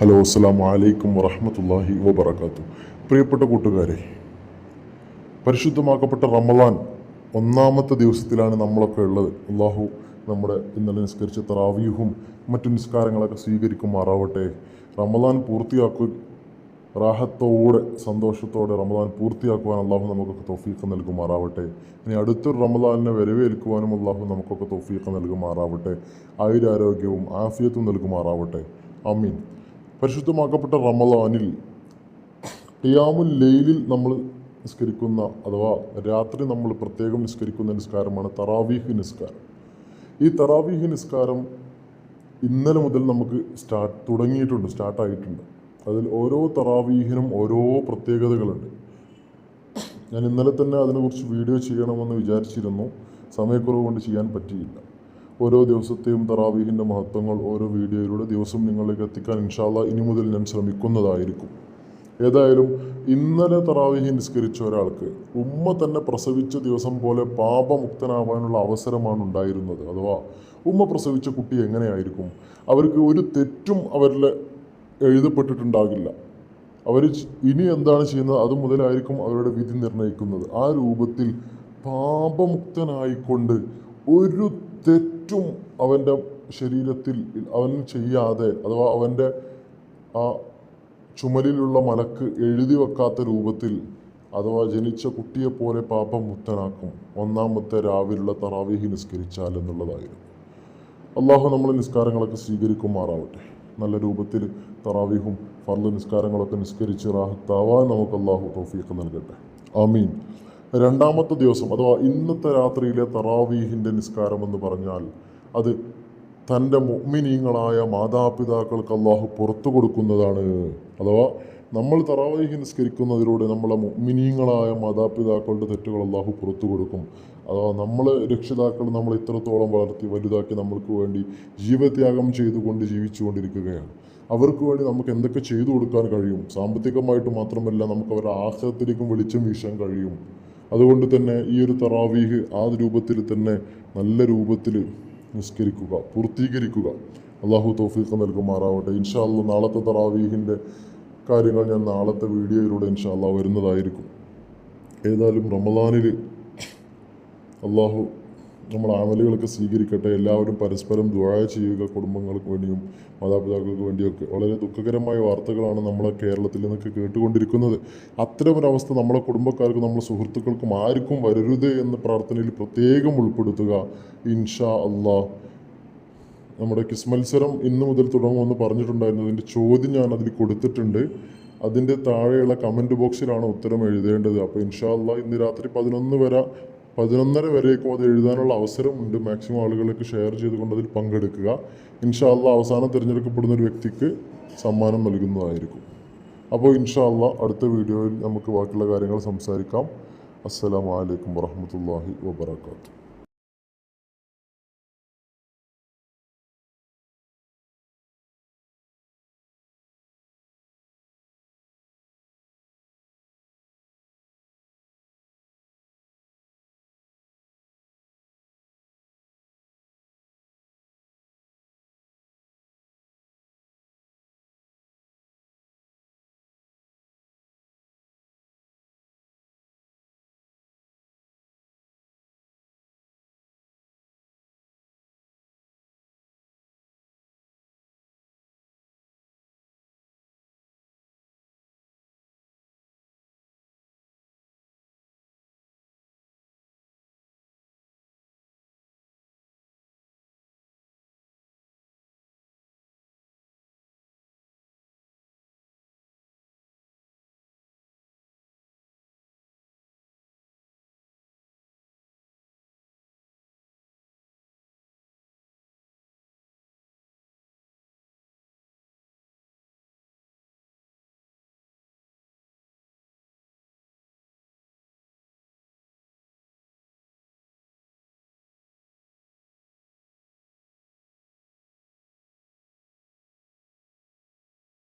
Hello അസ്സാം വലൈക്കും വറഹമത്തല്ലാഹി വബർക്കാത്തു പ്രിയപ്പെട്ട കൂട്ടുകാരെ പരിശുദ്ധമാക്കപ്പെട്ട റമദാൻ ഒന്നാമത്തെ ദിവസത്തിലാണ് നമ്മളൊക്കെ ഉള്ളത്. അള്ളാഹു നമ്മുടെ ഇന്നലെ നിസ്കരിച്ച തറാവീഹും മറ്റു നിസ്കാരങ്ങളൊക്കെ സ്വീകരിക്കുമാറാവട്ടെ. റമദാൻ പൂർത്തിയാക്കു റാഹത്തോടെ സന്തോഷത്തോടെ റമദാൻ പൂർത്തിയാക്കുവാൻ അള്ളാഹു നമുക്കൊക്കെ തൗഫീഖ് നൽകുമാറാവട്ടെ. ഇനി അടുത്തൊരു റമദാനിനെ വരവേൽക്കുവാനും അള്ളാഹു നമുക്കൊക്കെ തൗഫീഖ് നൽകുമാറാവട്ടെ. ആയുരാരോഗ്യവും ആഫിയത്തും നൽകുമാറാവട്ടെ. അമീൻ പരിശുദ്ധമാക്കപ്പെട്ട റമദാനിൽ ഖിയാമുൽ ലെയിലിൽ നമ്മൾ നിസ്കരിക്കുന്ന അഥവാ രാത്രി നമ്മൾ പ്രത്യേകം നിസ്കരിക്കുന്ന നിസ്കാരമാണ് തറാവീഹ് നിസ്കാരം. ഈ തറാവീഹ് നിസ്കാരം ഇന്നലെ മുതൽ നമുക്ക് സ്റ്റാർട്ട് തുടങ്ങിയിട്ടുണ്ട് സ്റ്റാർട്ടായിട്ടുണ്ട് അതിൽ ഓരോ തറാവീഹിനും ഓരോ പ്രത്യേകതകളുണ്ട്. ഞാൻ ഇന്നലെ തന്നെ അതിനെക്കുറിച്ച് വീഡിയോ ചെയ്യണമെന്ന് വിചാരിച്ചിരുന്നു. സമയക്കുറവ് കൊണ്ട് ചെയ്യാൻ പറ്റിയില്ല. ഓരോ ദിവസത്തെയും തറാവീഹിന്റെ മഹത്വങ്ങൾ ഓരോ വീഡിയോയിലൂടെ ദിവസം നിങ്ങളിലേക്ക് എത്തിക്കാൻ ഇൻഷാല്ല ഇനി മുതൽ ഞാൻ ശ്രമിക്കുന്നതായിരിക്കും. ഏതായാലും ഇന്നലെ തറാവീഹി നിസ്കരിച്ച ഒരാൾക്ക് ഉമ്മ തന്നെ പ്രസവിച്ച ദിവസം പോലെ പാപമുക്തനാവാനുള്ള അവസരമാണ് ഉണ്ടായിരുന്നത്. അഥവാ ഉമ്മ പ്രസവിച്ച കുട്ടി എങ്ങനെയായിരിക്കും? അവർക്ക് ഒരു തെറ്റും അവരിൽ എഴുതപ്പെട്ടിട്ടുണ്ടാകില്ല. അവർ ഇനി എന്താണ് ചെയ്യുന്നത്? അത് മുതലായിരിക്കും അവരുടെ വിധി നിർണയിക്കുന്നത്. ആ രൂപത്തിൽ പാപമുക്തനായിക്കൊണ്ട് ഒരു തെറ്റും അവന്റെ ശരീരത്തിൽ അവൻ ചെയ്യാതെ അഥവാ അവന്റെ ആ ചുമലിലുള്ള മലക്ക് എഴുതി വെക്കാത്ത രൂപത്തിൽ അഥവാ ജനിച്ച കുട്ടിയെപ്പോലെ പാപം മുക്തനാക്കും. ഒന്നാമത്തെ രാവിലുള്ള തറാവീഹി നിസ്കരിച്ചാൽ എന്നുള്ളതായിരുന്നു. അള്ളാഹു നമ്മളെ നിസ്കാരങ്ങളൊക്കെ സ്വീകരിക്കുമാറാവട്ടെ. നല്ല രൂപത്തിൽ തറാവീഹും ഫർദ് നിസ്കാരങ്ങളൊക്കെ നിസ്കരിച്ച് റാഹത്താവാൻ നമുക്ക് അള്ളാഹു തൗഫീഖ് നൽകട്ടെ. ആമീൻ. രണ്ടാമത്തെ ദിവസം അഥവാ ഇന്നത്തെ രാത്രിയിലെ തറാവീഹിന്റെ നിസ്കാരം എന്ന് പറഞ്ഞാൽ അത് തന്റെ മുഅ്മിനീങ്ങളായ മാതാപിതാക്കൾക്ക് അള്ളാഹു പുറത്തു കൊടുക്കുന്നതാണ്. അഥവാ നമ്മൾ തറാവീഹ് നിസ്കരിക്കുന്നതിലൂടെ നമ്മളെ മുഅ്മിനീങ്ങളായ മാതാപിതാക്കളുടെ തെറ്റുകൾ അള്ളാഹു പുറത്തു കൊടുക്കും. അഥവാ നമ്മൾ രക്ഷിതാക്കൾ നമ്മൾ ഇത്രത്തോളം വളർത്തി വലുതാക്കി നമ്മൾക്ക് വേണ്ടി ജീവത്യാഗം ചെയ്തുകൊണ്ട് ജീവിച്ചുകൊണ്ടിരിക്കുകയാണ്. അവർക്ക് വേണ്ടി നമുക്ക് എന്തൊക്കെ ചെയ്തു കൊടുക്കാൻ കഴിയും? സാമ്പത്തികമായിട്ട് മാത്രമല്ല നമുക്ക് അവരുടെ ആഹ്ലത്തിലേക്കും വെളിച്ചം വീശാൻ കഴിയും. അതുകൊണ്ട് തന്നെ ഈ ഒരു തറാവീഹ് ആ രൂപത്തിൽ തന്നെ നല്ല രൂപത്തിൽ നിസ്കരിക്കുക പൂർത്തീകരിക്കുക. അള്ളാഹു തോഫീഖ് നൽകുമാറാവട്ടെ. ഇൻഷാ അള്ളാഹ് നാളത്തെ തറാവീഹിന്റെ കാര്യങ്ങൾ ഞാൻ നാളത്തെ വീഡിയോയിലൂടെ ഇൻഷാ അള്ളാഹ് വരുന്നതായിരിക്കും. ഏതായാലും റമദാനിൽ അള്ളാഹു നമ്മൾ ആമലുകളൊക്കെ സ്വീകരിക്കട്ടെ എല്ലാവരും പരസ്പരം ദുആ ചെയ്യുക കുടുംബങ്ങൾക്ക് വേണ്ടിയും മാതാപിതാക്കൾക്ക് വേണ്ടിയൊക്കെ. വളരെ ദുഃഖകരമായ വാർത്തകളാണ് നമ്മളെ കേരളത്തിൽ നിന്നൊക്കെ കേട്ടുകൊണ്ടിരിക്കുന്നത്. അത്തരമൊരവസ്ഥ നമ്മളെ കുടുംബക്കാർക്കും നമ്മളെ സുഹൃത്തുക്കൾക്കും ആർക്കും വരരുത് എന്ന പ്രാർത്ഥനയിൽ പ്രത്യേകം ഉൾപ്പെടുത്തുക. ഇൻഷാ അള്ളാഹ് നമ്മുടെ കിസ് മത്സരം ഇന്ന് മുതൽ തുടങ്ങുമെന്ന് പറഞ്ഞിട്ടുണ്ടായിരുന്നു. അതിന്റെ ചോദ്യം ഞാൻ അതിൽ കൊടുത്തിട്ടുണ്ട്. അതിന്റെ താഴെയുള്ള കമന്റ് ബോക്സിലാണ് ഉത്തരം എഴുതേണ്ടത്. അപ്പോൾ ഇൻഷാ അള്ളാഹ് ഇന്ന് രാത്രി പതിനൊന്ന് വരെ പതിനൊന്നര വരേക്കും അത് എഴുതാനുള്ള അവസരമുണ്ട്. മാക്സിമം ആളുകൾക്ക് ഷെയർ ചെയ്തുകൊണ്ട് അതിൽ പങ്കെടുക്കുക. ഇൻഷാല്ല അവസാനം തിരഞ്ഞെടുക്കപ്പെടുന്ന ഒരു വ്യക്തിക്ക് സമ്മാനം നൽകുന്നതായിരിക്കും. അപ്പോൾ ഇൻഷാല്ല അടുത്ത വീഡിയോയിൽ നമുക്ക് ബാക്കിയുള്ള കാര്യങ്ങൾ സംസാരിക്കാം. അസ്സലാമു അലൈക്കും വറഹമത്തല്ലാഹി വബർക്കാത്തു